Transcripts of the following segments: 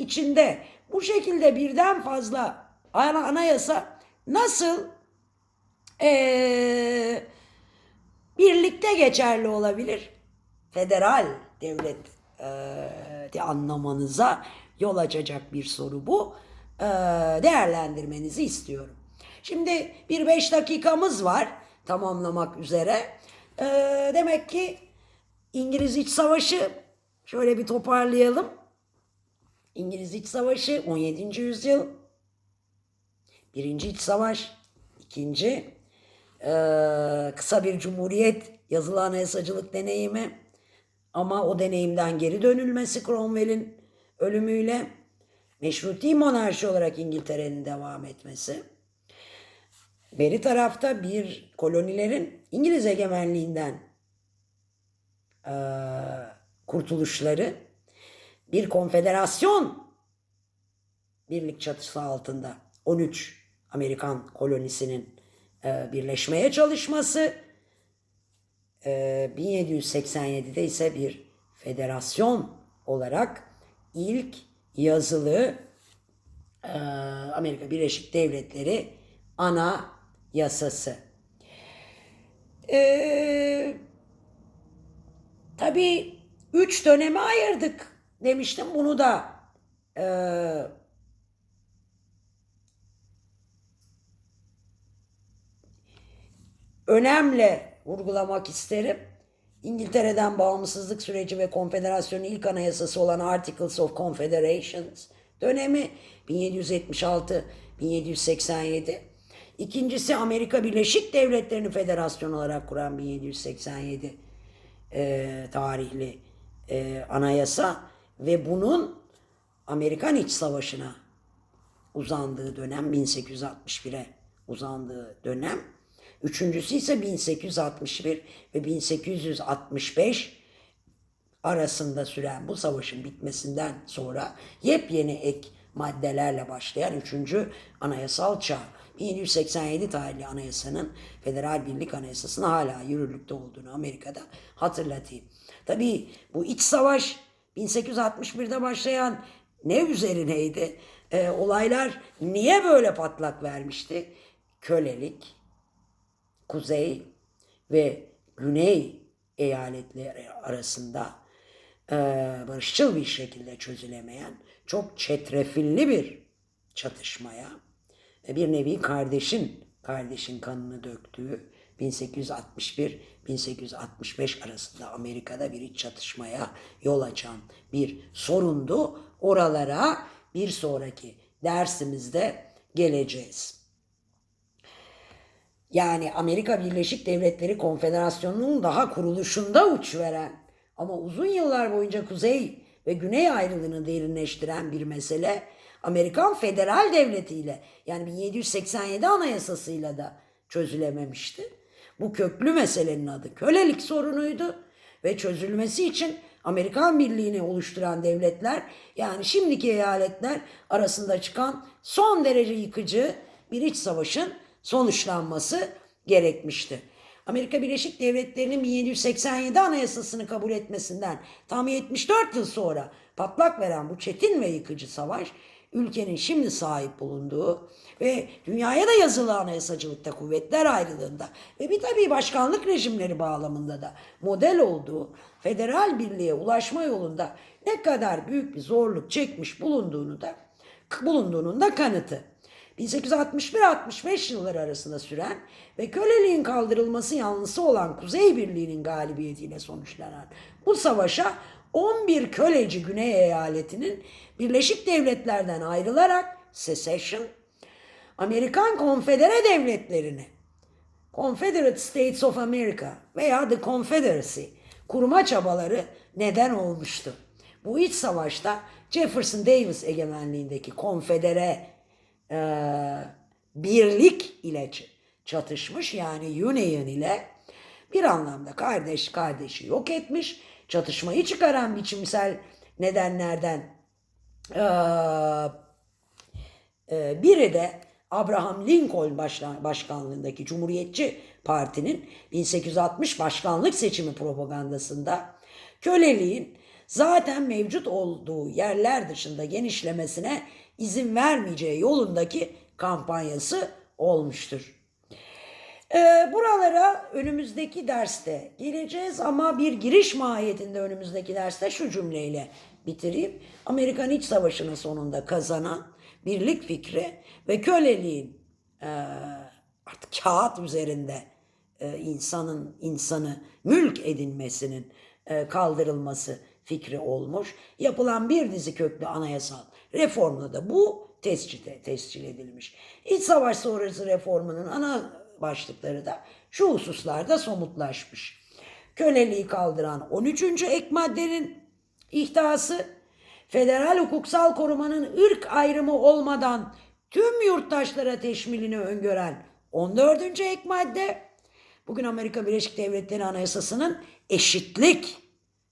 içinde bu şekilde birden fazla ana- anayasa nasıl eee, birlikte geçerli olabilir? Federal devlet de anlamanıza yol açacak bir soru bu. Eee, değerlendirmenizi istiyorum. Şimdi bir beş dakikamız var tamamlamak üzere. Eee, demek ki İngiliz İç Savaşı şöyle bir toparlayalım. İngiliz İç Savaşı 17. yüzyıl. Birinci İç Savaş, ikinci eee, kısa bir cumhuriyet, yazılı anayasacılık deneyimi ama o deneyimden geri dönülmesi Cromwell'in ölümüyle meşruti monarşi olarak İngiltere'nin devam etmesi. Beri tarafta bir kolonilerin İngiliz egemenliğinden eee, kurtuluşları, bir konfederasyon birlik çatısı altında 13 Amerikan kolonisinin e, birleşmeye çalışması, e, 1787'de ise bir federasyon olarak ilk yazılı e, Amerika Birleşik Devletleri ana yasası. E, tabii üç döneme ayırdık demiştim. Bunu da e, önemli vurgulamak isterim. İngiltere'den bağımsızlık süreci ve konfederasyonun ilk anayasası olan Articles of Confederations dönemi 1776-1787. İkincisi Amerika Birleşik Devletleri'ni federasyon olarak kuran 1787 e, tarihli e, anayasa ve bunun Amerikan İç Savaşı'na uzandığı dönem 1861'e uzandığı dönem. Üçüncüsü ise 1861 ve 1865 arasında süren bu savaşın bitmesinden sonra yepyeni ek maddelerle başlayan üçüncü anayasal çağ. 1787 tarihli anayasanın Federal Birlik Anayasası'nın hala yürürlükte olduğunu Amerika'da hatırlatayım. Tabii bu iç savaş 1861'de başlayan ne üzerineydi? Ee, olaylar niye böyle patlak vermişti? Kölelik, kuzey ve güney eyaletleri arasında e, barışçıl bir şekilde çözülemeyen çok çetrefilli bir çatışmaya e, bir nevi kardeşin kardeşin kanını döktüğü 1861-1865 arasında Amerika'da bir iç çatışmaya yol açan bir sorundu. Oralara bir sonraki dersimizde geleceğiz. Yani Amerika Birleşik Devletleri Konfederasyonu'nun daha kuruluşunda uç veren ama uzun yıllar boyunca kuzey ve güney ayrılığını derinleştiren bir mesele Amerikan Federal Devleti ile yani 1787 Anayasası'yla da çözülememişti. Bu köklü meselenin adı kölelik sorunuydu ve çözülmesi için Amerikan Birliği'ni oluşturan devletler yani şimdiki eyaletler arasında çıkan son derece yıkıcı bir iç savaşın sonuçlanması gerekmişti. Amerika Birleşik Devletleri'nin 1787 Anayasası'nı kabul etmesinden tam 74 yıl sonra patlak veren bu çetin ve yıkıcı savaş ülkenin şimdi sahip bulunduğu ve dünyaya da yazılı anayasacılıkta kuvvetler ayrılığında ve bir tabii başkanlık rejimleri bağlamında da model olduğu federal birliğe ulaşma yolunda ne kadar büyük bir zorluk çekmiş bulunduğunu da bulunduğunun da kanıtı. 1861-65 yılları arasında süren ve köleliğin kaldırılması yanlısı olan Kuzey Birliği'nin galibiyetiyle sonuçlanan bu savaşa 11 köleci Güney eyaletinin Birleşik Devletler'den ayrılarak secession, Amerikan Konfedere Devletleri'ni Confederate States of America veya The Confederacy kurma çabaları neden olmuştu. Bu iç savaşta Jefferson Davis egemenliğindeki konfedere e, birlik ile çatışmış yani Union ile bir anlamda kardeş kardeşi yok etmiş. Çatışmayı çıkaran biçimsel nedenlerden e, e, biri de Abraham Lincoln başkanlığındaki Cumhuriyetçi Parti'nin 1860 başkanlık seçimi propagandasında köleliğin zaten mevcut olduğu yerler dışında genişlemesine izin vermeyeceği yolundaki kampanyası olmuştur. Ee, buralara önümüzdeki derste geleceğiz ama bir giriş mahiyetinde önümüzdeki derste şu cümleyle bitireyim. Amerikan İç Savaşı'nın sonunda kazanan birlik fikri ve köleliğin e, artık kağıt üzerinde e, insanın insanı mülk edinmesinin e, kaldırılması fikri olmuş. Yapılan bir dizi köklü anayasal reformla da bu tescil, tescil edilmiş. İç savaş sonrası reformunun ana başlıkları da şu hususlarda somutlaşmış. Köleliği kaldıran 13. ek maddenin ihtası, federal hukuksal korumanın ırk ayrımı olmadan tüm yurttaşlara teşmilini öngören 14. ek madde, bugün Amerika Birleşik Devletleri Anayasası'nın eşitlik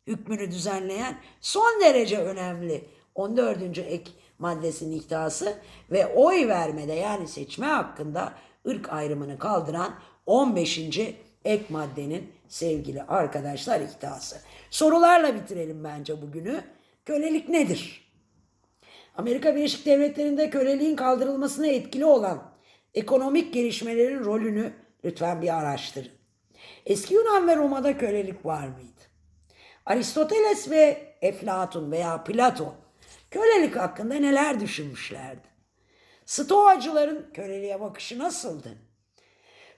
hükmünü düzenleyen son derece önemli 14. ek maddesinin ihtası ve oy vermede yani seçme hakkında ırk ayrımını kaldıran 15. ek maddenin sevgili arkadaşlar ihtası. Sorularla bitirelim bence bugünü. Kölelik nedir? Amerika Birleşik Devletleri'nde köleliğin kaldırılmasına etkili olan ekonomik gelişmelerin rolünü lütfen bir araştırın. Eski Yunan ve Roma'da kölelik var mıydı? Aristoteles ve Eflatun veya Platon kölelik hakkında neler düşünmüşlerdi? Stoacıların köleliğe bakışı nasıldı?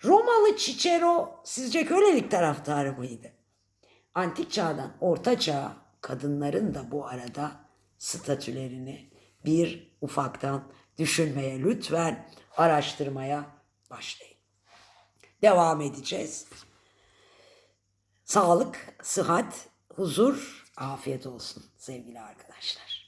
Romalı Cicero sizce kölelik taraftarı mıydı? Antik çağdan orta çağa kadınların da bu arada statülerini bir ufaktan düşünmeye lütfen araştırmaya başlayın. Devam edeceğiz. Sağlık, sıhhat, huzur, afiyet olsun sevgili arkadaşlar.